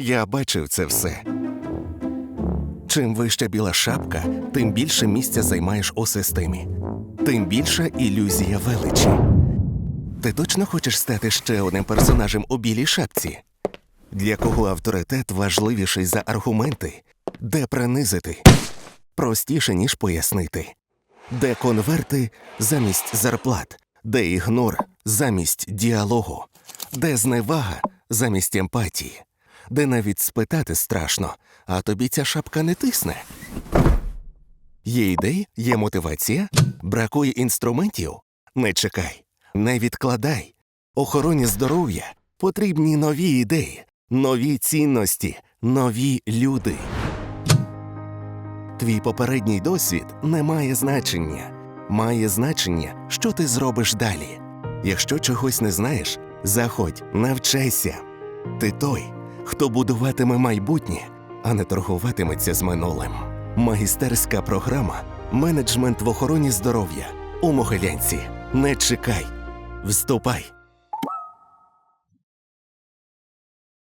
Я бачив це все. Чим вища біла шапка, тим більше місця займаєш у системі, тим більша ілюзія величі. Ти точно хочеш стати ще одним персонажем у білій шапці? Для кого авторитет важливіший за аргументи? Де принизити? Простіше, ніж пояснити. Де конверти замість зарплат, де ігнор замість діалогу, де зневага замість емпатії, де навіть спитати страшно, а тобі ця шапка не тисне. Є ідеї, є мотивація, бракує інструментів. Не чекай, не відкладай. Охороні здоров'я потрібні нові ідеї, нові цінності, нові люди. Твій попередній досвід не має значення. Має значення, що ти зробиш далі. Якщо чогось не знаєш, заходь, навчайся. Ти той, хто будуватиме майбутнє, а не торгуватиметься з минулим. Магістерська програма Менеджмент в охороні здоров'я у Могилянці. Не чекай. Вступай